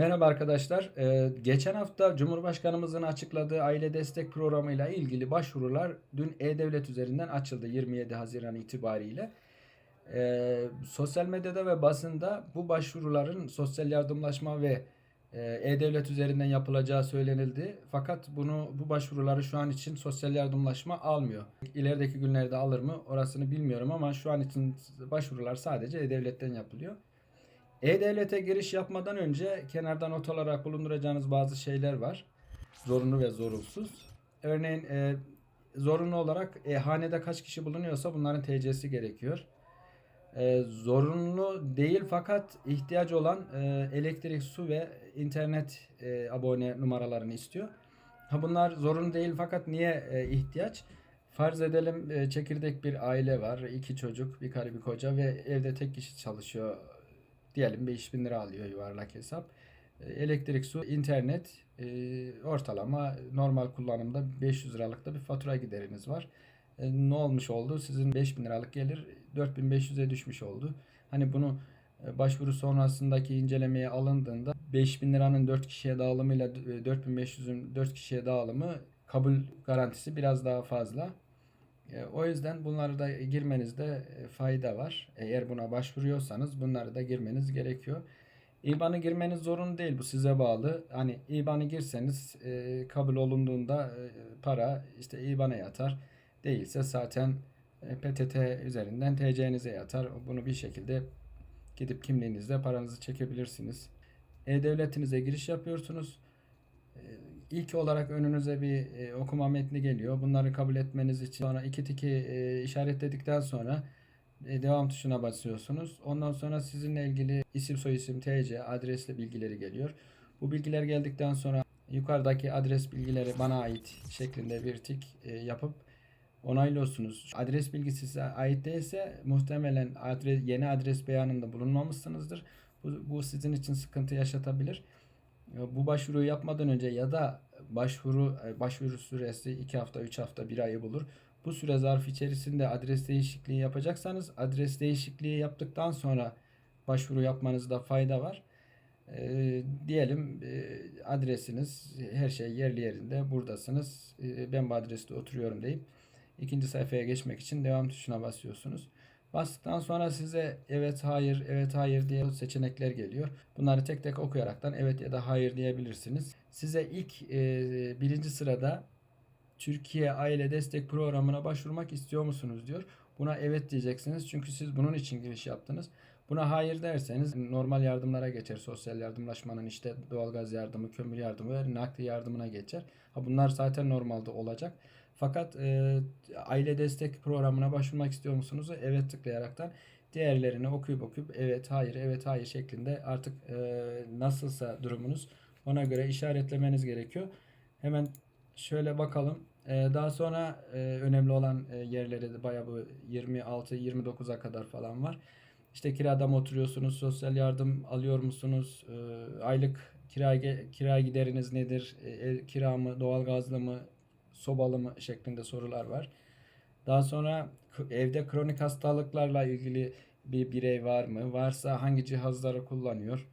Merhaba arkadaşlar. Ee, geçen hafta Cumhurbaşkanımızın açıkladığı aile destek programıyla ilgili başvurular dün E-Devlet üzerinden açıldı 27 Haziran itibariyle. Ee, sosyal medyada ve basında bu başvuruların sosyal yardımlaşma ve e, E-Devlet üzerinden yapılacağı söylenildi. Fakat bunu bu başvuruları şu an için sosyal yardımlaşma almıyor. İlerideki günlerde alır mı orasını bilmiyorum ama şu an için başvurular sadece E-Devlet'ten yapılıyor. E-Devlet'e giriş yapmadan önce kenarda not olarak bulunduracağınız bazı şeyler var. Zorunlu ve zorunsuz. Örneğin e, zorunlu olarak e, hanede kaç kişi bulunuyorsa bunların TC'si gerekiyor. E, zorunlu değil fakat ihtiyacı olan e, elektrik, su ve internet e, abone numaralarını istiyor. Ha bunlar zorunlu değil fakat niye e, ihtiyaç? Farz edelim e, çekirdek bir aile var. iki çocuk, bir karı bir koca ve evde tek kişi çalışıyor. Diyelim 5000 lira alıyor yuvarlak hesap. E, Elektrik, su, internet e, ortalama normal kullanımda 500 liralık da bir fatura gideriniz var. E, ne olmuş oldu? Sizin 5000 liralık gelir 4500'e düşmüş oldu. Hani bunu e, başvuru sonrasındaki incelemeye alındığında 5000 liranın 4 kişiye dağılımıyla e, 4500'ün 4 kişiye dağılımı kabul garantisi biraz daha fazla. E, O yüzden bunları da girmenizde e, fayda var. Eğer buna başvuruyorsanız bunları da girmeniz gerekiyor. İBAN'ı girmeniz zorunlu değil. Bu size bağlı. Hani İBAN'ı girseniz e, kabul olunduğunda para işte İBAN'a yatar. Değilse zaten e, PTT üzerinden TC'nize yatar. Bunu bir şekilde gidip kimliğinizle paranızı çekebilirsiniz. E-Devletinize giriş yapıyorsunuz. E, İlk olarak önünüze bir e, okuma metni geliyor. Bunları kabul etmeniz için sonra iki tiki e, işaretledikten sonra e, devam tuşuna basıyorsunuz. Ondan sonra sizinle ilgili isim soyisim TC adresli bilgileri geliyor. Bu bilgiler geldikten sonra yukarıdaki adres bilgileri bana ait şeklinde bir tik e, yapıp onaylıyorsunuz. Adres bilgisi size ait değilse muhtemelen adres, yeni adres beyanında bulunmamışsınızdır. Bu, bu sizin için sıkıntı yaşatabilir. Bu başvuruyu yapmadan önce ya da başvuru e, başvuru süresi 2 hafta, 3 hafta, 1 ayı bulur. Bu süre zarfı içerisinde adres değişikliği yapacaksanız adres değişikliği yaptıktan sonra başvuru yapmanızda fayda var. E, diyelim e, adresiniz her şey yerli yerinde buradasınız. E, ben bu adreste oturuyorum deyip ikinci sayfaya geçmek için devam tuşuna basıyorsunuz. Bastıktan sonra size evet hayır evet hayır diye seçenekler geliyor. Bunları tek tek okuyaraktan evet ya da hayır diyebilirsiniz. Size ilk e, birinci sırada Türkiye Aile Destek Programı'na başvurmak istiyor musunuz diyor. Buna evet diyeceksiniz çünkü siz bunun için giriş yaptınız. Buna hayır derseniz normal yardımlara geçer. Sosyal yardımlaşmanın işte doğalgaz yardımı, kömür yardımı ve nakli yardımına geçer. Ha bunlar zaten normalde olacak. Fakat e, aile destek programına başvurmak istiyor musunuz? Evet tıklayaraktan diğerlerini okuyup okuyup evet hayır evet hayır şeklinde artık e, nasılsa durumunuz ona göre işaretlemeniz gerekiyor. Hemen şöyle bakalım. E, daha sonra e, önemli olan e, yerleri de bayağı bu 26-29'a kadar falan var. İşte kirada mı oturuyorsunuz? Sosyal yardım alıyor musunuz? E, aylık kira kira gideriniz nedir? E, kira mı, doğalgazlı mı, sobalı mı şeklinde sorular var. Daha sonra evde kronik hastalıklarla ilgili bir birey var mı? Varsa hangi cihazları kullanıyor?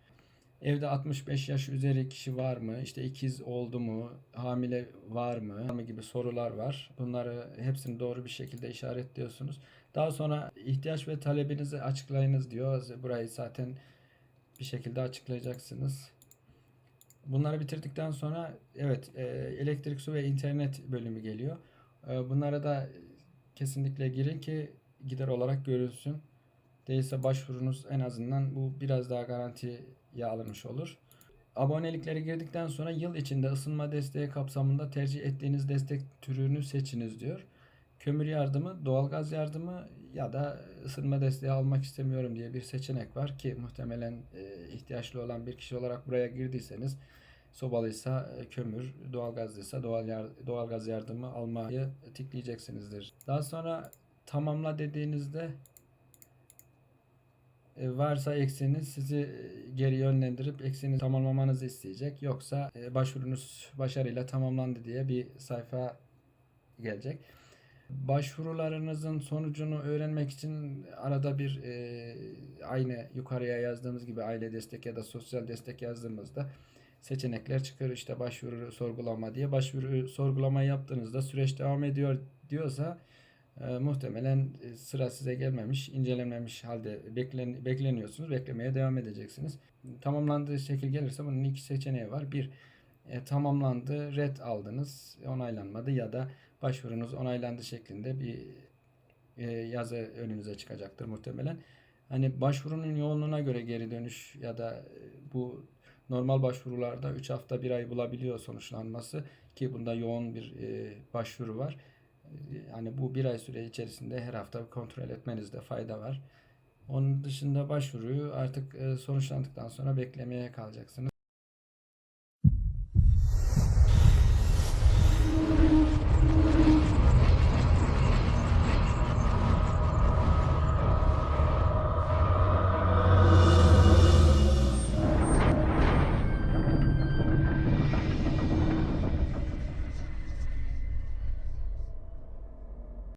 Evde 65 yaş üzeri kişi var mı? İşte ikiz oldu mu? Hamile var mı? Gibi sorular var. Bunları hepsini doğru bir şekilde işaretliyorsunuz. Daha sonra ihtiyaç ve talebinizi açıklayınız diyor. Burayı zaten bir şekilde açıklayacaksınız. Bunları bitirdikten sonra evet e, elektrik, su ve internet bölümü geliyor. E, bunlara da kesinlikle girin ki gider olarak görülsün. Değilse başvurunuz en azından bu biraz daha garantiye alınmış olur. Abonelikleri girdikten sonra yıl içinde ısınma desteği kapsamında tercih ettiğiniz destek türünü seçiniz diyor. Kömür yardımı, doğalgaz yardımı ya da ısınma desteği almak istemiyorum diye bir seçenek var ki muhtemelen e, ihtiyaçlı olan bir kişi olarak buraya girdiyseniz sobalıysa e, kömür, doğalgazlıysa doğal yar, doğalgaz yardımı almayı tıklayacaksınızdır. Daha sonra tamamla dediğinizde varsa eksiğiniz sizi e, geri yönlendirip eksiğinizi tamamlamanızı isteyecek. Yoksa e, başvurunuz başarıyla tamamlandı diye bir sayfa gelecek. Başvurularınızın sonucunu öğrenmek için arada bir e, aynı yukarıya yazdığımız gibi aile destek ya da sosyal destek yazdığımızda seçenekler çıkıyor işte başvuru sorgulama diye. Başvuru sorgulama yaptığınızda süreç devam ediyor diyorsa e, muhtemelen e, sıra size gelmemiş, incelenmemiş halde beklen, bekleniyorsunuz. Beklemeye devam edeceksiniz. Tamamlandığı şekil gelirse bunun iki seçeneği var. Bir, e, tamamlandı, red aldınız, onaylanmadı ya da başvurunuz onaylandı şeklinde bir e, yazı önünüze çıkacaktır muhtemelen. Hani başvurunun yoğunluğuna göre geri dönüş ya da e, bu normal başvurularda 3 hafta 1 ay bulabiliyor sonuçlanması ki bunda yoğun bir e, başvuru var. E, Yani bu bir ay süre içerisinde her hafta kontrol etmenizde fayda var. Onun dışında başvuruyu artık e, sonuçlandıktan sonra beklemeye kalacaksınız.